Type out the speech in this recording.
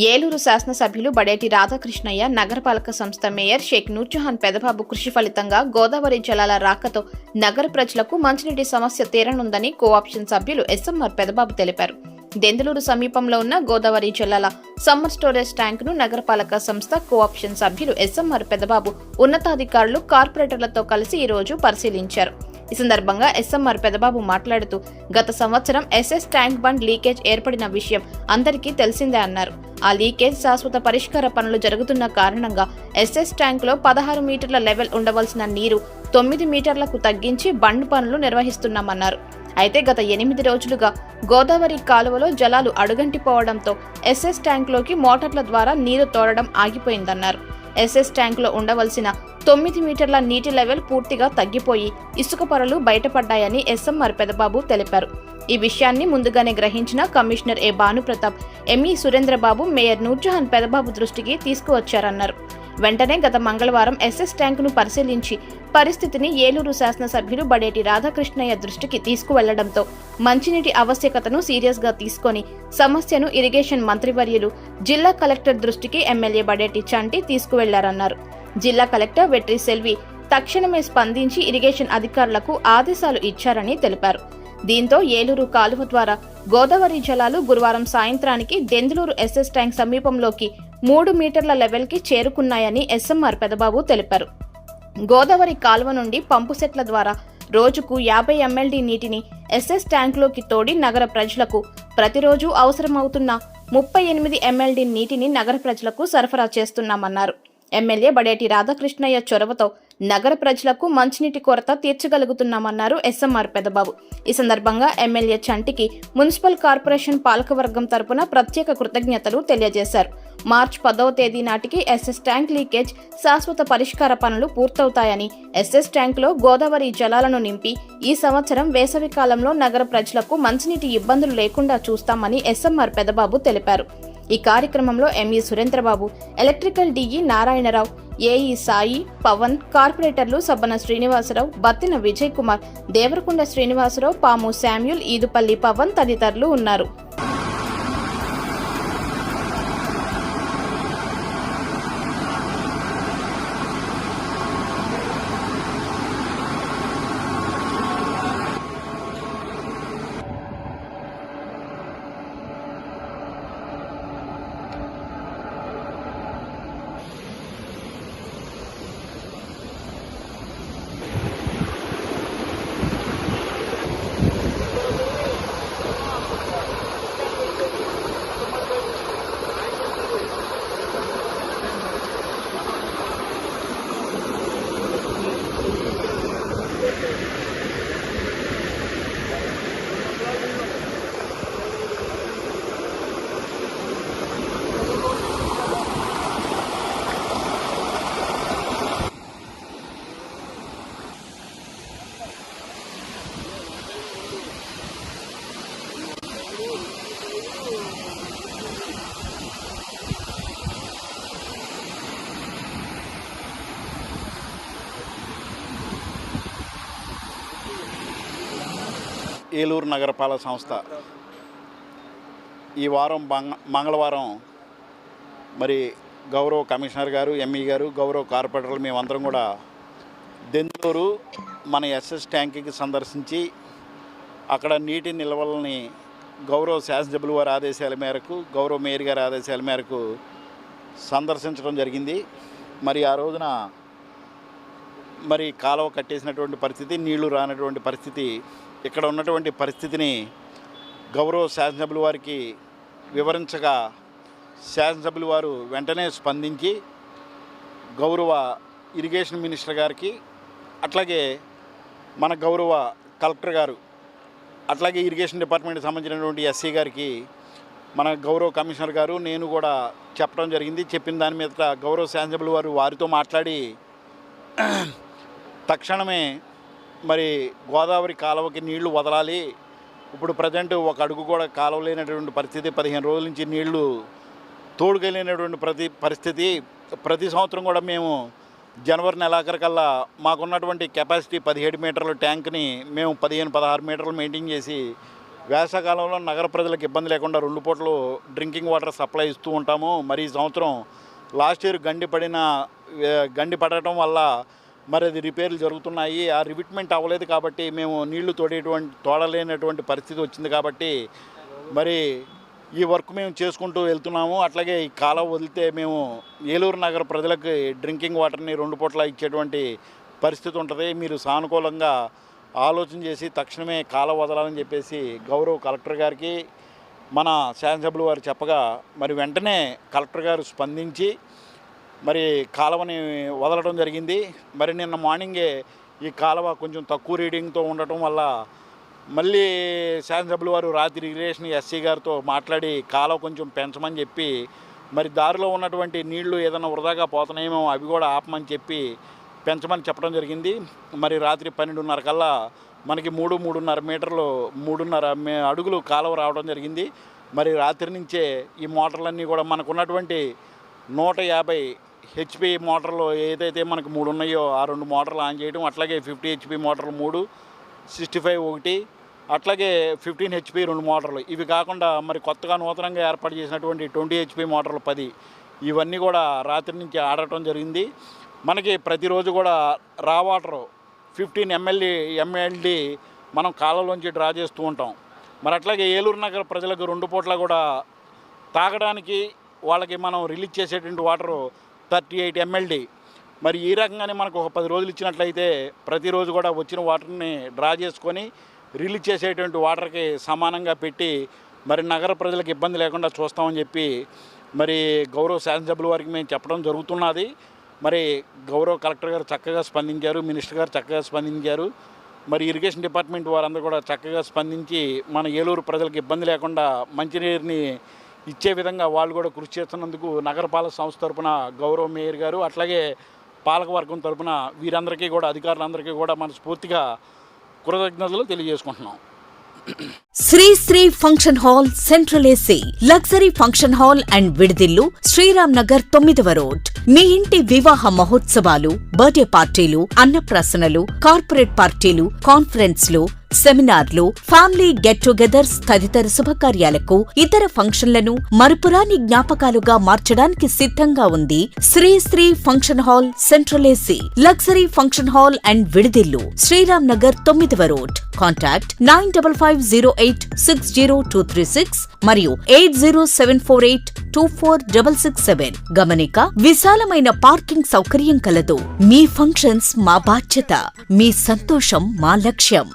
ఏలూరు శాసనసభ్యులు బడేటి రాధాకృష్ణయ్య నగరపాలక సంస్థ మేయర్ షేక్ నూర్జహాన్ పెదబాబు కృషి ఫలితంగా గోదావరి జలాల రాకతో నగర ప్రజలకు మంచినీటి సమస్య తీరనుందని కోఆప్షన్ సభ్యులు ఎస్ఎంఆర్ పెదబాబు తెలిపారు. దెందులూరు సమీపంలో ఉన్న గోదావరి జలాల సమ్మర్ స్టోరేజ్ ట్యాంకును నగరపాలక సంస్థ కోఆప్షన్ సభ్యులు ఎస్ఎంఆర్ పెదబాబు ఉన్నతాధికారులు కార్పొరేటర్లతో కలిసి ఈరోజు పరిశీలించారు. ఈ సందర్భంగా ఎస్ఎంఆర్ పెదబాబు మాట్లాడుతూ గత సంవత్సరం ఎస్ఎస్ ట్యాంక్ బండ్ లీకేజ్ ఏర్పడిన విషయం అందరికీ తెలిసిందే అన్నారు. ఆ లీకేజ్ శాశ్వత పరిష్కార పనులు జరుగుతున్న కారణంగా ఎస్ఎస్ ట్యాంకులో పదహారు మీటర్ల లెవెల్ ఉండవలసిన నీరు తొమ్మిది మీటర్లకు తగ్గించి బండ్ పనులు నిర్వహిస్తున్నామన్నారు. అయితే గత ఎనిమిది రోజులుగా గోదావరి కాలువలో జలాలు అడుగంటిపోవడంతో ఎస్ఎస్ ట్యాంకులోకి మోటార్ల ద్వారా నీరు తోడడం ఆగిపోయిందన్నారు. ఎస్ఎస్ ట్యాంకులో ఉండవలసిన తొమ్మిది మీటర్ల నీటి లెవెల్ పూర్తిగా తగ్గిపోయి ఇసుక పొరలు బయటపడ్డాయని ఎస్ఎంఆర్ పెదబాబు తెలిపారు. ఈ విషయాన్ని ముందుగానే గ్రహించిన commissioner A Bhanupratap ME Surendrababu mayor Noorjahan Pedababu దృష్టికి తీసుకువచ్చారన్నారు. వెంటనే గత మంగళవారం ఎస్ఎస్ ట్యాంకును పరిశీలించి పరిస్థితిని ఏలూరు శాసనసభ్యులు బడేటి రాధాకృష్ణయ్య దృష్టికి తీసుకువెళ్ళడంతో మంచినీటి ఆవశ్యకతను సీరియస్గా తీసుకొని సమస్యను ఇరిగేషన్ మంత్రివర్యులు జిల్లా కలెక్టర్ దృష్టికి ఎమ్మెల్యే బడేటి చంటి తీసుకువెళ్ళారన్నారు. జిల్లా కలెక్టర్ వెట్రి సెల్వి తక్షణమే స్పందించి ఇరిగేషన్ అధికారులకు ఆదేశాలు ఇచ్చారని తెలిపారు. దీంతో ఏలూరు కాలువ ద్వారా గోదావరి జలాలు గురువారం సాయంత్రానికి దెందులూరు ఎస్ఎస్ ట్యాంక్ సమీపంలోకి మూడు మీటర్ల లెవెల్కి చేరుకున్నాయని ఎస్ఎంఆర్ పెదబాబు తెలిపారు. గోదావరి కాలువ నుండి పంపు సెట్ల ద్వారా రోజుకు యాభై ఎంఎల్డీ నీటిని ఎస్ఎస్ ట్యాంకులోకి తోడి నగర ప్రజలకు ప్రతిరోజు అవసరమవుతున్న ముప్పై ఎనిమిది ఎంఎల్డీ నీటిని నగర ప్రజలకు సరఫరా చేస్తున్నామన్నారు. ఎమ్మెల్యే బడేటి రాధాకృష్ణయ్య చొరవతో నగర ప్రజలకు మంచినీటి కొరత తీర్చగలుగుతున్నామన్నారు ఎస్ఎంఆర్ పెదబాబు ఈ సందర్భంగా ఎమ్మెల్యే చంటికి మున్సిపల్ కార్పొరేషన్ పాలకవర్గం తరపున ప్రత్యేక కృతజ్ఞతలు తెలియజేశారు. మార్చి పదవ తేదీ నాటికి ఎస్ఎస్ ట్యాంక్ లీకేజ్ శాశ్వత పరిష్కార పనులు పూర్తవుతాయని ఎస్ఎస్ ట్యాంకులో గోదావరి జలాలను నింపి ఈ సంవత్సరం వేసవి కాలంలో నగర ప్రజలకు మంచినీటి ఇబ్బందులు లేకుండా చూస్తామని ఎస్ఎంఆర్ పెదబాబు తెలిపారు. ఈ కార్యక్రమంలో ME Surendrababu electrical DE Narayanarao AE Sai Pavan కార్పొరేటర్లు సబ్బన శ్రీనివాసరావు బత్తిన విజయ్ కుమార్ దేవరకొండ శ్రీనివాసరావు పాము శామ్యుల్ ఈదుపల్లి పవన్ తదితరులు ఉన్నారు. ఏలూరు నగరపాలక సంస్థ. ఈ వారం మంగ మంగళవారం మరి గౌరవ కమిషనర్ గారు ఎంఈ గారు గౌరవ కార్పొరేటర్లు మేమందరం కూడా దెందులూరు మన ఎస్ఎస్ ట్యాంక్కి సందర్శించి అక్కడ నీటి నిల్వలని గౌరవ శాసనసభ్యులు వారి ఆదేశాల మేరకు గౌరవ మేయర్ గారి ఆదేశాల మేరకు సందర్శించడం జరిగింది. మరి ఆ రోజున మరి కాలువ కట్టేసినటువంటి పరిస్థితి నీళ్ళు రానటువంటి పరిస్థితి ఇక్కడ ఉన్నటువంటి పరిస్థితిని గౌరవ శాసనసభ్యుల వారికి వివరించగా శాసనసభ్యుల వారు వెంటనే స్పందించి గౌరవ ఇరిగేషన్ మినిస్టర్ గారికి అట్లాగే మన గౌరవ కలెక్టర్ గారు అట్లాగే ఇరిగేషన్ డిపార్ట్మెంట్కి సంబంధించినటువంటి ఎస్సీ గారికి మన గౌరవ కమిషనర్ గారు నేను కూడా చెప్పడం జరిగింది. చెప్పిన దాని మీద గౌరవ శాసనసభ్యుల వారు వారితో మాట్లాడి తక్షణమే మరి గోదావరి కాలువకి నీళ్ళు వదలాలి. ఇప్పుడు ప్రజెంట్ ఒక అడుగు కూడా కాలువ లేనటువంటి పరిస్థితి. పదిహేను రోజుల నుంచి నీళ్ళు తోడుకెళ్ళినటువంటి ప్రతి పరిస్థితి. ప్రతి సంవత్సరం కూడా మేము జనవరి నెలాఖరికల్లా మాకున్నటువంటి కెపాసిటీ పదిహేడు మీటర్ల ట్యాంక్ని మేము పదిహేను పదహారు మీటర్లు మెయింటైన్ చేసి వేసవకాలంలో నగర ప్రజలకు ఇబ్బంది లేకుండా రెండు పూటలు డ్రింకింగ్ వాటర్ సప్లై ఇస్తూ ఉంటాము. మరి ఈ సంవత్సరం లాస్ట్ ఇయర్ గండి పడిన గండి పడటం వల్ల మరి అది రిపేర్లు జరుగుతున్నాయి. ఆ రివిట్మెంట్ అవ్వలేదు కాబట్టి మేము నీళ్ళు తోడేటువంటి తోడలేనటువంటి పరిస్థితి వచ్చింది కాబట్టి మరి ఈ వర్క్ మేము చేసుకుంటూ వెళ్తున్నాము. అట్లాగే ఈ కాలువ వదిలితే మేము ఏలూరు నగర ప్రజలకు డ్రింకింగ్ వాటర్ని రెండు పూట్ల ఇచ్చేటువంటి పరిస్థితి ఉంటుంది. మీరు సానుకూలంగా ఆలోచన చేసి తక్షణమే కాలువ వదలాలని చెప్పేసి గౌరవ్ కలెక్టర్ గారికి మన శాసనసభ్యులు వారు చెప్పగా మరి వెంటనే కలెక్టర్ గారు స్పందించి మరి కాలువని వదలడం జరిగింది. మరి నిన్న మార్నింగే ఈ కాలువ కొంచెం తక్కువ రీడింగ్తో ఉండటం వల్ల మళ్ళీ శాసనసభ్యుల వారు రాత్రి ఇరిగేషన్ ఎస్సీ గారితో మాట్లాడి కాలువ కొంచెం పెంచమని చెప్పి మరి దారిలో ఉన్నటువంటి నీళ్ళు ఏదైనా వృధాగా పోతున్నాయేమో అవి కూడా ఆపమని చెప్పి పెంచమని చెప్పడం జరిగింది. మరి రాత్రి పన్నెండున్నర కల్లా మనకి మూడు మూడున్నర మీటర్లు మూడున్నర అడుగులు కాలువ రావడం జరిగింది. మరి రాత్రి నుంచే ఈ మోటార్లన్నీ కూడా మనకున్నటువంటి నూట యాభై హెచ్పి మోటార్లు ఏదైతే మనకు మూడు ఉన్నాయో ఆ రెండు మోటార్లు ఆన్ చేయడం అట్లాగే ఫిఫ్టీ హెచ్పి మోటార్లు మూడు సిక్స్టీ ఫైవ్ ఒకటి అట్లాగే ఫిఫ్టీన్ హెచ్పి రెండు మోటార్లు. ఇవి కాకుండా మరి కొత్తగా నూతనంగా ఏర్పాటు చేసినటువంటి ట్వంటీ హెచ్పి మోటార్లు పది. ఇవన్నీ కూడా రాత్రి నుంచి ఆడటం జరిగింది. మనకి ప్రతిరోజు కూడా రా వాటర్ ఫిఫ్టీన్ ఎంఎల్ఈ ఎంఎల్డి మనం కాలంలోంచి డ్రా చేస్తూ ఉంటాం. మరి అట్లాగే ఏలూరు నగర ప్రజలకు రెండు పూట్ల కూడా తాగడానికి వాళ్ళకి మనం రిలీజ్ చేసేటువంటి వాటరు థర్టీ ఎయిట్ ఎంఎల్డి మరి ఈ రకంగానే మనకు ఒక పది రోజులు ఇచ్చినట్లయితే ప్రతిరోజు కూడా వచ్చిన వాటర్ని డ్రా చేసుకొని రిలీజ్ చేసేటువంటి వాటర్కి సమానంగా పెట్టి మరి నగర ప్రజలకు ఇబ్బంది లేకుండా చూస్తామని చెప్పి మరి గౌరవ శాసనసభ్యుల వారికి మేము చెప్పడం జరుగుతున్నది. మరి గౌరవ కలెక్టర్ గారు చక్కగా స్పందించారు మినిస్టర్ గారు చక్కగా స్పందించారు. మరి ఇరిగేషన్ డిపార్ట్మెంట్ వారందరూ కూడా చక్కగా స్పందించి మన ఏలూరు ప్రజలకు ఇబ్బంది లేకుండా మంచినీరుని ఇచ్చే విధంగా వాళ్ళు కూడా కృషి చేస్తున్నందుకు నగరపాలక సంస్థ తరపున గౌరవ మేయర్ గారు అట్లాగే పాలకవర్గం తరపున వీరందరికీ కూడా అధికారులందరికీ కూడా మనస్ఫూర్తిగా కృతజ్ఞతలు తెలియజేసుకుంటున్నాం. Sri Sri function hall central AC luxury function hall and విడిదిల్లు Sriram Nagar తొమ్మిదవ రోడ్. మీ ఇంటి వివాహ మహోత్సవాలు బర్త్డే పార్టీలు అన్నప్రాసనలు కార్పొరేట్ పార్టీలు కాన్ఫరెన్స్లు సెమినార్లు ఫ్యామిలీ గెట్ టుగెదర్స్ తదితర శుభకార్యాలకు ఇతర ఫంక్షన్లను మరుపురాని జ్ఞాపకాలుగా మార్చడానికి సిద్ధంగా ఉంది Sri Sri function hall central AC luxury function hall and విడిదిల్లు Sriram Nagar తొమ్మిదవ road. Contact nine double five zero eight six zero two three six మరియు eight zero seven four eight two four double six seven. గమనిక విశాలమైన parking సౌకర్యం కలదు. మీ functions మా బాధ్యత. మీ సంతోషం మా లక్ష్యం.